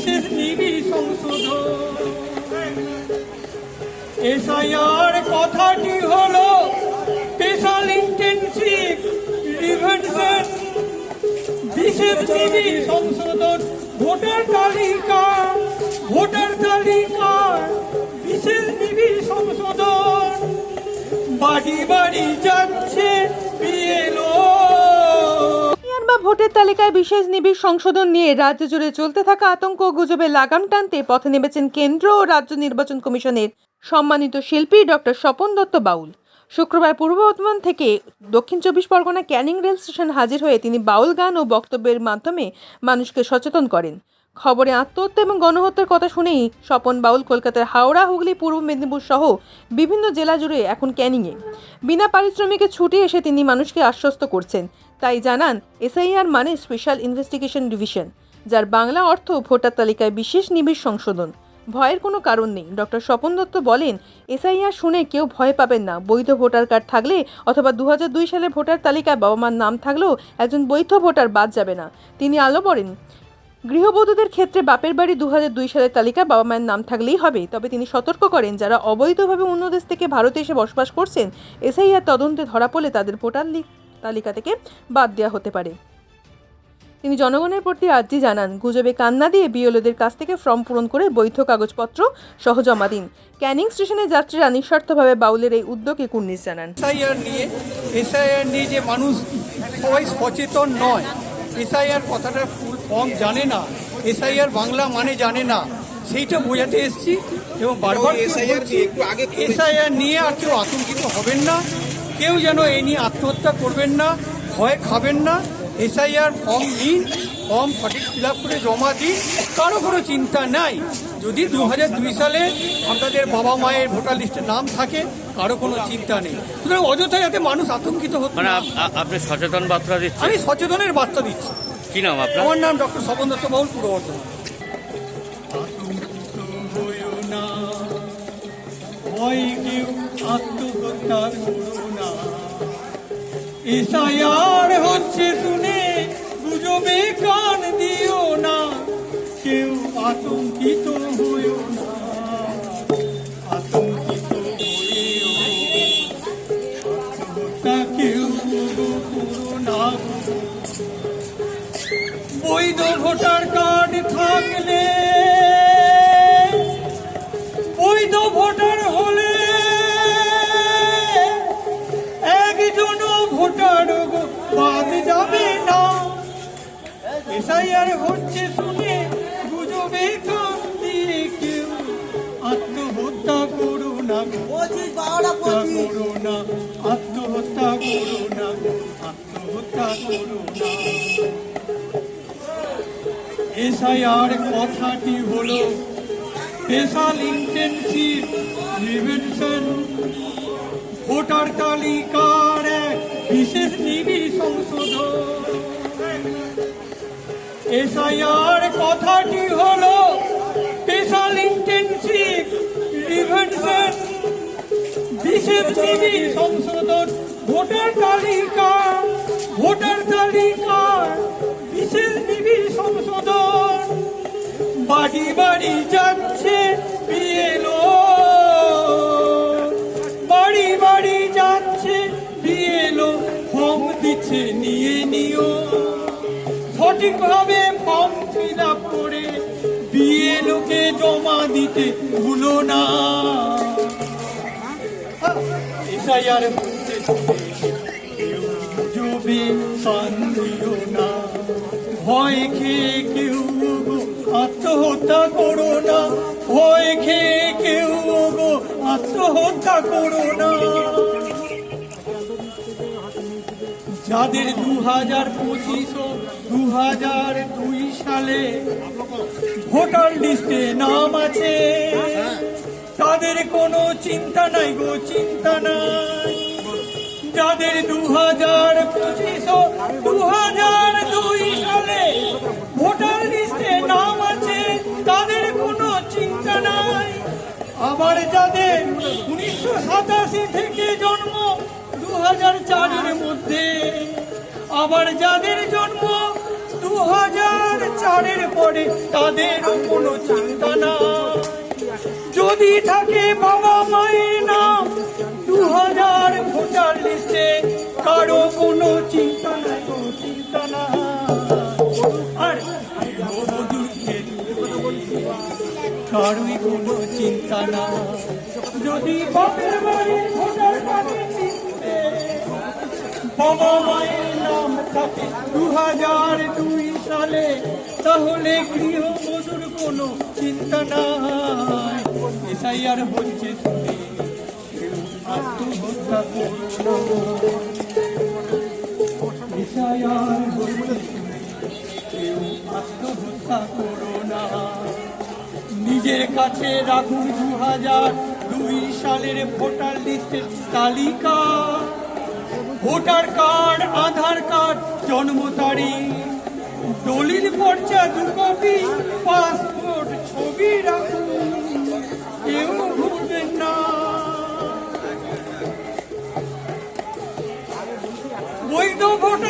বিশেষ নিবিড় সংশোধন। এসআইআর কথাটি হলো স্পেশাল ইন্টেনসিভ বিশেষ নিবিড় সংশোধন। ভোটার তালিকা, ভোটার তালিকার বিশেষ নিবিড় সংশোধন। বাড়ি বাড়ি যাচ্ছে বিএলও। ভোটের তালিকায় বিশেষ নিবিড় সংশোধন নিয়ে রাজ্য জুড়ে চলতে থাকা আতঙ্ক গুজবে লাগাম টানতে পথে নেমেছেন কেন্দ্র ও রাজ্য নির্বাচন কমিশনের সম্মানিত শিল্পী ডক্টর স্বপন দত্ত বাউল। শুক্রবার পূর্ব বর্ধমান থেকে দক্ষিণ চব্বিশ পরগনা ক্যানিং রেল স্টেশন হাজির হয়ে তিনি বাউল গান ও বক্তব্যের মাধ্যমে মানুষকে সচেতন করেন। খবরে আত্মহত্যা এবং গণহত্যার কথা শুনেই স্বপন বাউল কলকাতার হাওড়া, হুগলি, পূর্ব মেদিনীপুর সহ বিভিন্ন জেলা জুড়ে এখন ক্যানিংয়ে বিনা পারিশ্রমিকে ছুটে এসে তিনি মানুষকে আশ্বস্ত করছেন। তাই জানান এসআইআর মানে স্পেশাল ইনভেস্টিগেশন ডিভিশন, যার বাংলা অর্থ ভোটার তালিকায় বিশেষ নিবিড় সংশোধন। ভয়ের কোনো কারণ নেই। ডক্টর স্বপন দত্ত বলেন, এসআইআর শুনে কেউ ভয় পাবেন না। বৈধ ভোটার কার্ড থাকলে অথবা দু হাজার দুই সালে ভোটার তালিকায় বাবা মার নাম থাকলেও একজন বৈধ ভোটার বাদ যাবে না। তিনি আলো বলেন গৃহবধূদের ক্ষেত্রে বাপের বাড়ি দু দুই সালের তালিকায় বাবা মায়ের নাম থাকলেই হবে। তবে তিনি সতর্ক করেন, যারা অবৈধভাবে অন্য দেশ থেকে ভারতে এসে বসবাস করছেন, এসআইআর তদন্তে ধরা পড়লে তাদের ভোটার লি- তালিকা থেকে বাদ দেওয়া হতে পারে। তিনি জনগণের প্রতি আর্জি জানান গুজবে কান্না দিয়ে বিএলওদের কাছ থেকে ফর্ম পূরণ করে বৈধ কাগজপত্র সহ জমা দিন। ক্যানিং স্টেশনে যাত্রীরা নিঃস্বার্থভাবে বাউলের এই উদ্যোগে কুর্নিশ জানান। এসআইআর নিয়ে এসআইআর নিয়ে যে মানুষ সবাই সচেতন নয় এসআইআর কথাটার ফুল ফর্ম জানে না এসআইআর বাংলা মানে জানে না সেইটা বোঝাতে এসেছি এবং বারবার SIR নিয়ে একটু আগে এসআইআর নিয়ে আর কেউ আতঙ্কিত হবেন না। কেউ যেন এই নিয়ে আত্মহত্যা করবেন না ভয় খাবেন না এসআইআর ফর্ম নিন ফর্ম সঠিক ফিল করে জমা দিন কারও কোনো চিন্তা নাই। যদি দু দুই সালে আপনাদের বাবা মায়ের ভোটার লিস্টে নাম থাকে কারও কোনো চিন্তা নেই। সুতরাং অযথা যাতে মানুষ আতঙ্কিত হতো মানে আপনি সচেতন বার্তা দিচ্ছেন? আমি সচেতনের বার্তা দিচ্ছি। কি নাম আপনার? আমার নাম ডক্টর স্বপন দত্ত বাউল পূর্ব বর্ধমান। আতঙ্কিত হইও না। ভয় কেউ আত্মহত্যা এসআইআর হচ্ছে শুনে গুজবে কান দিও না। কেউ আতঙ্কিত হইও এসআইআর হচ্ছে শুনে গুজবে কান দিয়ে কেউ। আত্মহত্যা করো না। করো না। আত্মহত্যা করো না। আত্মহত্যা করো না। এসআইআর কথাটি হলো স্পেশাল ইন্টেনসিভ রিভেনশন ভোটার তালিকার এক বিশেষ নিবিড় সংশোধন। এসআইআর কথাটি হলো স্পেশাল ইন্টেনসিভ রিভেনশন বিশেষ নিবিড় সংশোধন ভোটার তালিকা ভোটার তালিকা। বিশেষ নিবিড় সংশোধন। বাড়ি বাড়ি যাচ্ছে সঠিকভাবে ফর্ম ফিল করে বিএলওকে জমা দিতে ভুলো না। এসআইআর হচ্ছে কেউ গুজবে না। ভয় খেয়ে কেউ আত্মহত্যা করো না। ভয় খেয়ে কেউ গো আত্মহত্যা করো না। যাদের দু হাজার পঁচিশ দু হাজার দুই সালে ভোটার লিস্টে নাম আছে। তাদের কোনো চিন্তা নাই গো, চিন্তা নাই। যাদের দু হাজার পঁচিশ দু হাজার দুই সালে ভোটার লিস্টে নাম আছে, তাদের কোনো চিন্তা নাই। আবার যাদের উনিশশো সাতাশি থেকে জন্ম দু হাজার চারের মধ্যে, আবার যাদের জন্ম হাজার চারের পর তাদেরও কোনো চিন্তা না যদি থাকে বাবা মায়ের নাম দু হাজার ভোটার লিস্টে কারও কোনো চিন্তা নাই চিন্তা না আর কোনো চিন্তা না যদি বাপের বাড়ির ভোটার বাবা মায়ের দু হাজার দুই সালে, তাহলে গৃহবধূর কোনো চিন্তা নাই। হচ্ছে কেউ আত্মহত্যা করো এসআইআর হচ্ছে কেউ আত্মহত্যা করো না। নিজের কাছে রাখুন দু হাজার দুই সালের ভোটার লিস্টের তালিকা। ভোটার কার্ড, আধার কার্ড, জন্ম তারিখ, দলিল পর্চা দু কপি পাসপোর্ট, ছবি রাখুন, কেউ ভুলবেন না। বৈধ ভোটার